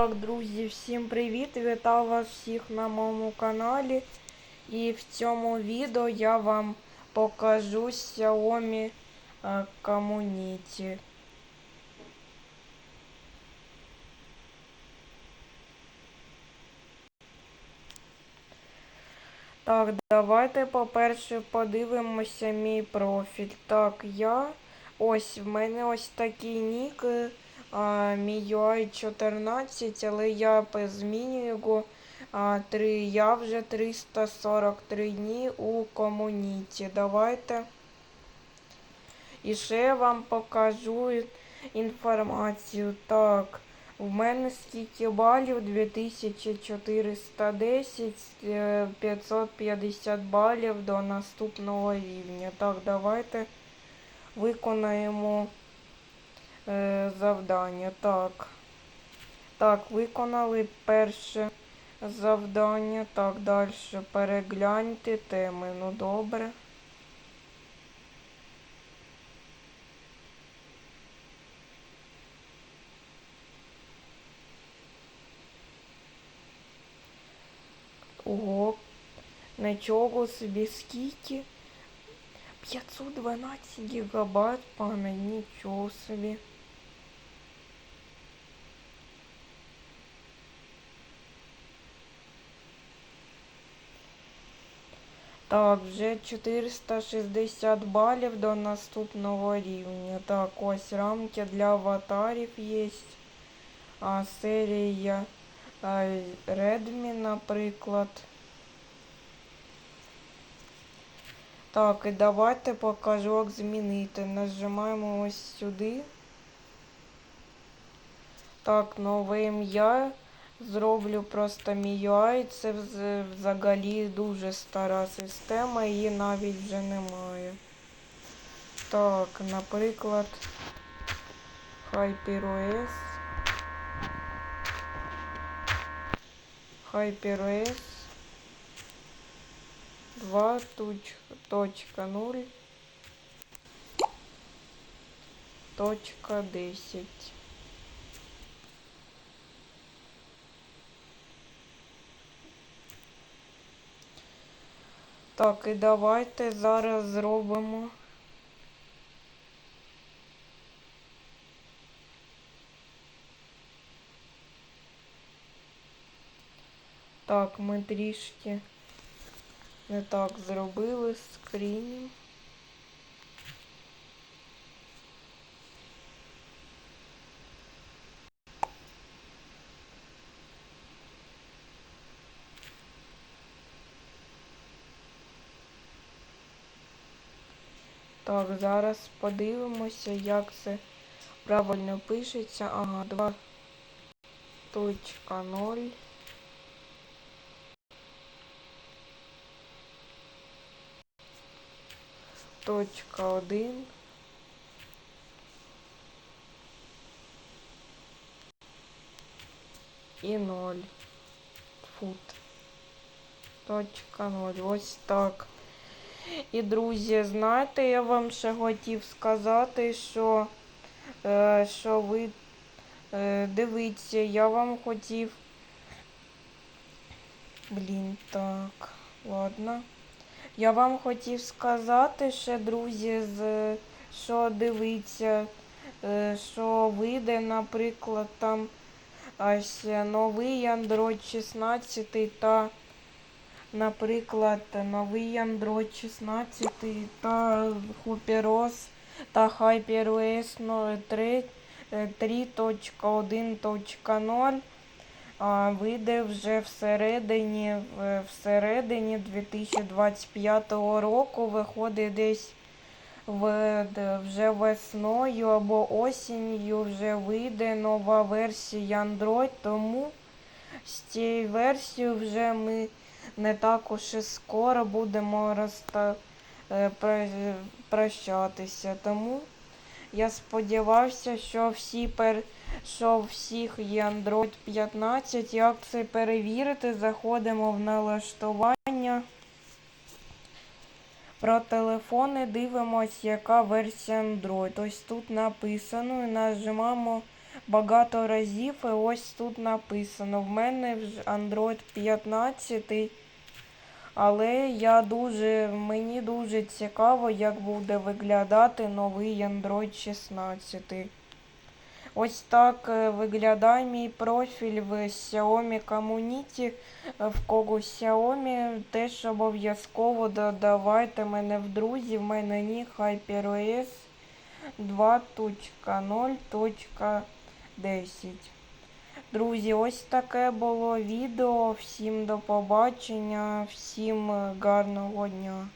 Так, друзі, всім привіт! Вітаю вас всіх на моєму каналі. І в цьому відео я вам покажу Xiaomi е, Community. Так, давайте, по-перше, подивимося мій профіль. Так, я. Ось, в мене ось такий нік. Е, MIUI 14, але я змінюю його. А, 3, я вже 343 дні у комуніті. Давайте. І ще я вам покажу інформацію. Так, в мене скільки балів? 2410, е, 550 балів до наступного рівня. Так, давайте виконаємо е, завдання. Так. Так, виконали перше завдання. Так, далі перегляньте теми. Ну добре. Ого, нічого собі скільки? 512 гігабайт пам'ять, нічого собі. Так, вже 460 балів до наступного рівня. Так, ось рамки для аватарів є. А серія а, Redmi, наприклад. Так, і давайте покажу, як змінити. Нажимаємо ось сюди. Так, нове ім'я. Зроблю просто MIUI. Це взагалі дуже стара система, її навіть вже немає. Так, наприклад, HyperOS. HyperOS 2.0 Так, і давайте зараз зробимо. Так, ми трішки не так зробили скрінінг. Так, зараз подивимося, як це правильно пишеться. Ага, 2.0. Точка один. І ноль. Фут. Точка ноль. Ось так. І, друзі, знаєте, я вам ще хотів сказати, що, е, що ви е, дивіться, я вам хотів. Блін, так, ладно. Я вам хотів сказати ще, друзі, з, що дивіться, е, що вийде, наприклад, там ось новий Android 16 та, наприклад, новий Android 16 та HyperOS та HyperOS 3, е, 3.1.0 вийде вже всередині, всередині 2025 року, виходить десь вже весною або осінню вже вийде нова версія Android, тому з цією версією вже ми не так уж і скоро будемо розста... е, про- прощатися. Тому я сподівався, що всі пер... що всіх є Android 15. Як це перевірити? Заходимо в налаштування. Про телефони дивимось, яка версія Android. Ось тут написано і нажимаємо багато разів, і ось тут написано. В мене вже Android 15, але я дуже, мені дуже цікаво, як буде виглядати новий Android 16. Ось так е, виглядає мій профіль в Xiaomi Community. Е, В кого Xiaomi, теж обов'язково додавайте мене в друзі. В мене нік HyperOS 2.0.10. Друзі, ось таке було відео. Всім до побачення, всім е, гарного дня.